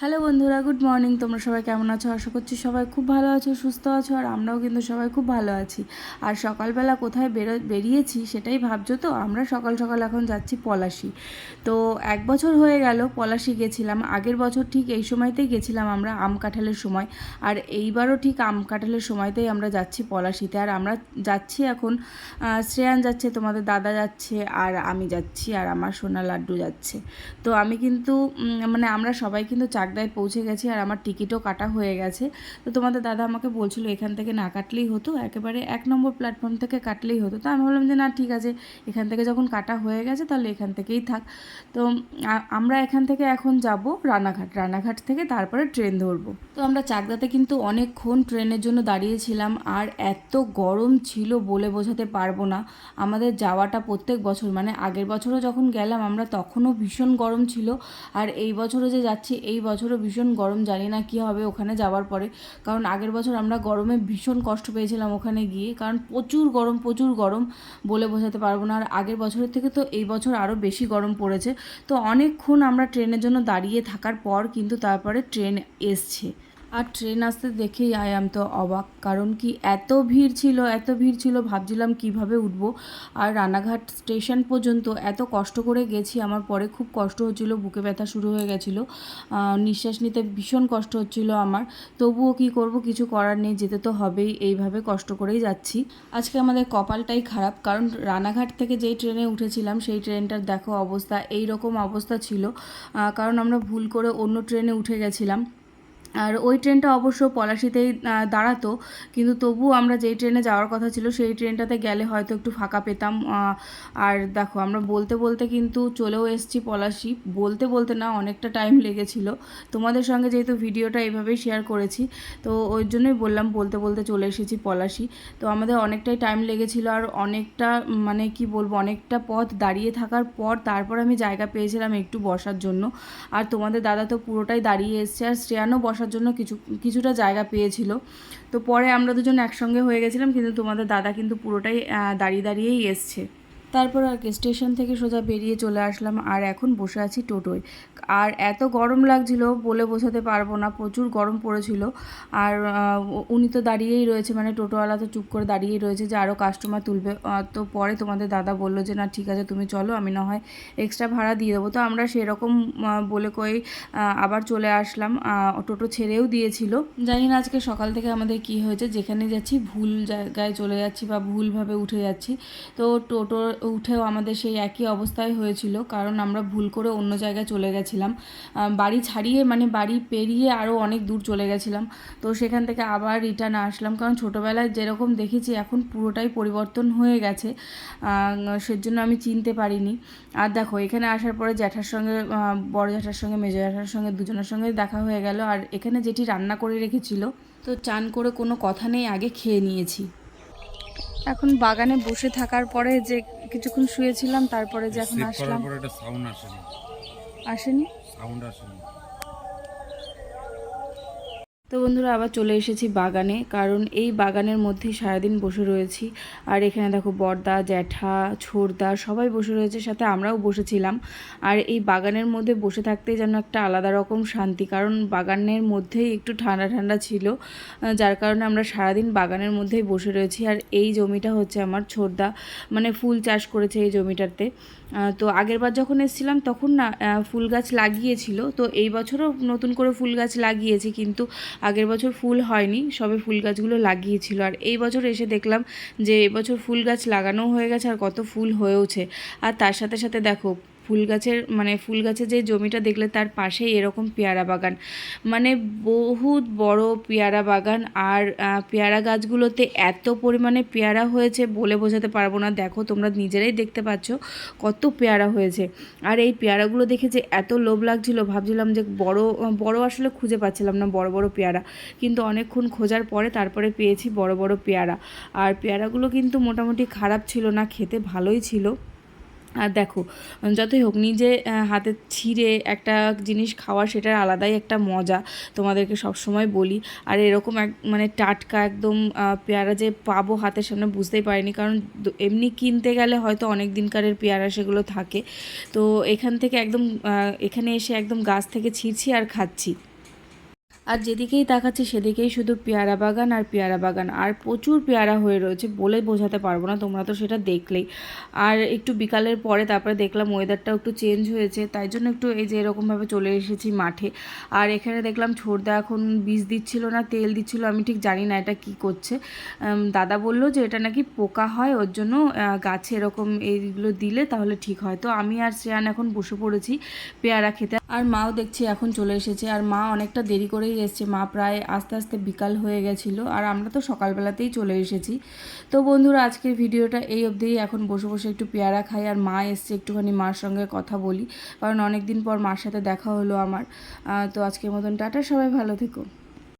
Hello বন্ধুরা, good morning. তোমরা সবাই কেমন আছো? আশা করছি সবাই খুব ভালো আছো, সুস্থ আছো, আর আমরাও কিন্তু সবাই খুব ভালো আছি। আর সকালবেলা কোথায় বেরো, বেরিয়েছি সেটাই ভাবছ তো? আমরা সকাল সকাল এখন যাচ্ছি পলাশি। তো এক বছর হয়ে গেল পলাশি গেছিলাম। আগের বছর ঠিক এই সময়তেই গেছিলাম আমরা আম কাঁঠালের সময়। আর এইবারও ঠিক আম কাঁঠালের সময়তেই আমরা যাচ্ছি পলাশিতে। আর আমরা যাচ্ছি এখন শ্রেয়ান যাচ্ছে, তোমাদের দাদা যাচ্ছে, আর আমি যাচ্ছি, আর আমার সোনা লাড্ডু যাচ্ছে। তো আমি কিন্তু মানে আমরা সবাই কিন্তু চাকদায় পৌঁছে গেছি আর আমার টিকিটও কাটা হয়ে গেছে। তো তোমাদের দাদা আমাকে বলছিল এখান থেকে না কাটলেই হতো, একেবারে এক নম্বর প্ল্যাটফর্ম থেকে কাটলেই হতো। তো আমি বললাম যে না, ঠিক আছে, এখান থেকে যখন কাটা হয়ে গেছে তাহলে এখান থেকেই থাক। তো আমরা এখান থেকে এখন যাব রানাঘাট। রানাঘাট থেকে তারপরে ট্রেন ধরবো। তো আমরা চাকদাতে কিন্তু অনেকক্ষণ ট্রেনের জন্য দাঁড়িয়েছিলাম আর এত গরম ছিল বলে বোঝাতে পারব না। আমাদের যাওয়াটা প্রত্যেক বছর মানে আগের বছরও যখন গেলাম আমরা তখনও ভীষণ গরম ছিল। আর এই বছরও যে যাচ্ছি, এই বছরও ভীষণ গরম, জানি না কী হবে ওখানে যাওয়ার পরে। কারণ আগের বছর আমরা গরমে ভীষণ কষ্ট পেয়েছিলাম ওখানে গিয়ে। কারণ প্রচুর গরম প্রচুর গরম বলে বোঝাতে পারব না। আর আগের বছরের থেকে তো এই বছর আরও বেশি গরম পড়েছে। তো অনেকক্ষণ আমরা ট্রেনের জন্য দাঁড়িয়ে থাকার পর কিন্তু তারপরে ট্রেন এসছে। আর ট্রেন আসতে দেখেই আই আম তো অবাক। কারণ কি এত ভিড় ছিল, এত ভিড় ছিল, ভাবছিলাম কীভাবে উঠব। আর রানাঘাট স্টেশন পর্যন্ত এত কষ্ট করে গেছি, আমার পরে খুব কষ্ট হচ্ছিল, বুকে ব্যথা শুরু হয়ে গেছিল। নিঃশ্বাস নিতে ভীষণ কষ্ট হচ্ছিল আমার। তবুও কি করব, কিছু করার নেই, যেতে তো হবেই, এইভাবে কষ্ট করেই যাচ্ছি। আজকে আমাদের কপালটাই খারাপ, কারণ রানাঘাট থেকে যেই ট্রেনে উঠেছিলাম, সেই ট্রেনটার দেখো অবস্থা এই রকম অবস্থা ছিল। কারণ আমরা ভুল করে অন্য ট্রেনে উঠে গেছিলাম। আর ওই ট্রেনটা অবশ্য পলাশিতেই দাঁড়াতো, কিন্তু তবুও আমরা যেই ট্রেনে যাওয়ার কথা ছিল, সেই ট্রেনটাতে গেলে হয়তো একটু ফাঁকা পেতাম আর দেখো, আমরা বলতে বলতে কিন্তু চলেও এসেছি পলাশি। বলতে বলতে না, অনেকটা টাইম লেগেছিল। তোমাদের সঙ্গে যেহেতু ভিডিওটা এইভাবেই শেয়ার করেছি, তো ওই জন্যই বললাম, বলতে বলতে চলে এসেছি পলাশি। তো আমাদের অনেকটাই টাইম লেগেছিল, আর অনেকটা মানে কি বলব, অনেকটা পথ দাঁড়িয়ে থাকার পর তারপর আমি জায়গা পেয়েছিলাম একটু বসার জন্য। আর তোমাদের দাদা তো পুরোটাই দাঁড়িয়ে এসছে, আর শ্রেয়ানও বসার জন্য কিছু, কিছুটা জায়গা পেয়েছিল। তো পরে আমরা দুজন একসঙ্গে হয়ে গেছিলাম, কিন্তু তোমাদের দাদা কিন্তু পুরোটাই দাঁড়িয়ে দাঁড়িয়েই এসছে। তারপর আর কি, স্টেশন থেকে সোজা বেরিয়ে চলে আসলাম আর এখন বসে আছি টোটোয়। আর এত গরম লাগছিল বলে বোঝাতে পারব না, প্রচুর গরম পড়েছিল। আর উনি তো দাঁড়িয়েই রয়েছে মানে টোটোওয়ালা তো চুপ করে দাঁড়িয়েই রয়েছে যে আরও কাস্টমার তুলবে। তো পরে তোমাদের দাদা বলল যে, না, ঠিক আছে, তুমি চলো, আমি না হয় এক্সট্রা ভাড়া দিয়ে দেবো। তো আমরা সেরকম বলে কই আবার চলে আসলাম। টোটো ছেড়েও দিয়েছিল। জানি না আজকে সকাল থেকে আমাদের কি হয়েছে, যেখানে যাচ্ছি ভুল জায়গায় চলে যাচ্ছি বা ভুলভাবে উঠে যাচ্ছি। তো টোটো উঠেও আমাদের সেই একই অবস্থায় হয়েছিল, কারণ আমরা ভুল করে অন্য জায়গায় চলে গেছিলাম। বাড়ি ছাড়িয়ে মানে বাড়ি পেরিয়ে আরও অনেক দূর চলে গেছিলাম। তো সেখান থেকে আবার রিটার্ন আসলাম, কারণ ছোটোবেলায় যেরকম দেখেছি, এখন পুরোটাই পরিবর্তন হয়ে গেছে। সেজন্য আমি চিনতে পারিনি। আর দেখো, এখানে আসার পরে জ্যাঠার সঙ্গে বড় জ্যাঠার সঙ্গে, মেজো জ্যাঠার সঙ্গে, দুজনের সঙ্গে দেখা হয়ে গেল। আর এখানে যেটি রান্না করে রেখেছিল, তো চান করে কোনো কথা নেই, আগে খেয়ে নিয়েছি। এখন বাগানে বসে থাকার পরে যে কিছুক্ষণ শুয়েছিলাম তারপরে যে এখন আসলাম। আসেনি। আসেনি? সাউন্ড আসেনি। তো বন্ধুরা, আবার চলে এসেছি বাগানে। কারণ এই বাগানের মধ্যেই সারাদিন বসে রয়েছি। আর এখানে দেখো বড়দা জ্যাঠা ছোড়দা সবাই বসে রয়েছে, সাথে আমরাও বসেছিলাম। আর এই বাগানের মধ্যে বসে থাকতেই যেন একটা আলাদা রকম শান্তি, কারণ বাগানের মধ্যেই একটু ঠান্ডা ঠান্ডা ছিল যার কারণে আমরা সারাদিন বাগানের মধ্যেই বসে রয়েছি। আর এই জমিটা হচ্ছে আমার ছোড়দা মানে ফুল চাষ করেছে এই জমিটাতে। তো আগেরবার যখন এসেছিলাম, তখন না ফুল গাছ লাগিয়েছিল। তো এই বছরও নতুন করে ফুল গাছ লাগিয়েছি, কিন্তু আগের বছর ফুল হয়নি, সবে ফুল গাছগুলো লাগিয়েছিল। আর এই বছর এসে দেখলাম যে এবছর ফুল গাছ লাগানো হয়ে গেছে আর কত ফুল হয়েওছে। আর তার সাথে সাথে দেখো ফুল গাছের মানে ফুল গাছের যে জমিটা দেখলে তার পাশেই এরকম পেয়ারা বাগান। মানে বহুত বড় পেয়ারা বাগান আর পেয়ারা গাছগুলোতে এত পরিমাণে পেয়ারা হয়েছে বলে বোঝাতে পারব না। দেখো তোমরা নিজেরাই দেখতে পাচ্ছ কত পেয়ারা হয়েছে। আর এই পেয়ারাগুলো দেখে যে এত লোভ লাগছিল, ভাবছিলাম যে বড় বড় আসলে খুঁজে পাচ্ছিলাম না, বড় বড় পেয়ারা। কিন্তু অনেকক্ষণ খোঁজার পরে তারপরে পেয়েছি বড় বড় পেয়ারা। আর পেয়ারাগুলো কিন্তু মোটামুটি খারাপ ছিল না, খেতে ভালোই ছিল। আর দেখো, যতই হোক, নিজে হাতে ছিঁড়ে একটা জিনিস খাওয়া সেটার আলাদাই একটা মজা তোমাদেরকে সব সময় বলি। আর এরকম এক মানে টাটকা একদম পেয়ারা যে পাবো হাতের সামনে বুঝতেই পারিনি, কারণ এমনি কিনতে গেলে হয়তো অনেক দিনকারের পেয়ারা সেগুলো থাকে। তো এখান থেকে একদম এখানে এসে একদম গাছ থেকে ছিঁড়ছি আর খাচ্ছি। আর যেদিকেই তাকাচ্ছি সেদিকেই শুধু পেয়ারা বাগান আর পেয়ারা বাগান। আর প্রচুর পেয়ারা হয়ে রয়েছে বলে বোঝাতে পারব না, তোমরা তো সেটা দেখলেই। আর একটু বিকালের পরে তারপরে দেখলাম ওয়েদারটাও একটু চেঞ্জ হয়েছে, তাই জন্য একটু এই যে এরকমভাবে চলে এসেছি মাঠে। আর এখানে দেখলাম ছোটদা এখন বীজ দিচ্ছিল না, তেল দিচ্ছিল, আমি ঠিক জানি না এটা কি করছে। দাদা বলল যে এটা নাকি পোকা হয়, ওর জন্য গাছে এরকম এইগুলো দিলে তাহলে ঠিক হয়। তো আমি আর শ্রেয়ান এখন বসে পড়েছি পেয়ারা খেতে। আর মাও দেখছি এখন চলে এসেছে, আর মা অনেকটা দেরি করেই এসছে, মা প্রায় আস্তে আস্তে বিকাল হয়ে গেছিল আর আমরা তো সকালবেলাতেই চলে এসেছি। তো বন্ধুরা, আজকের ভিডিওটা এই অবধিই এখন বসে বসে একটু পেয়ারা খাই আর মা এসছে একটুখানি মার সঙ্গে কথা বলি, কারণ অনেক দিন পর মার সাথে দেখা হলো আমার। তো আজকের মতন টাটা, সবাই ভালো থেকো।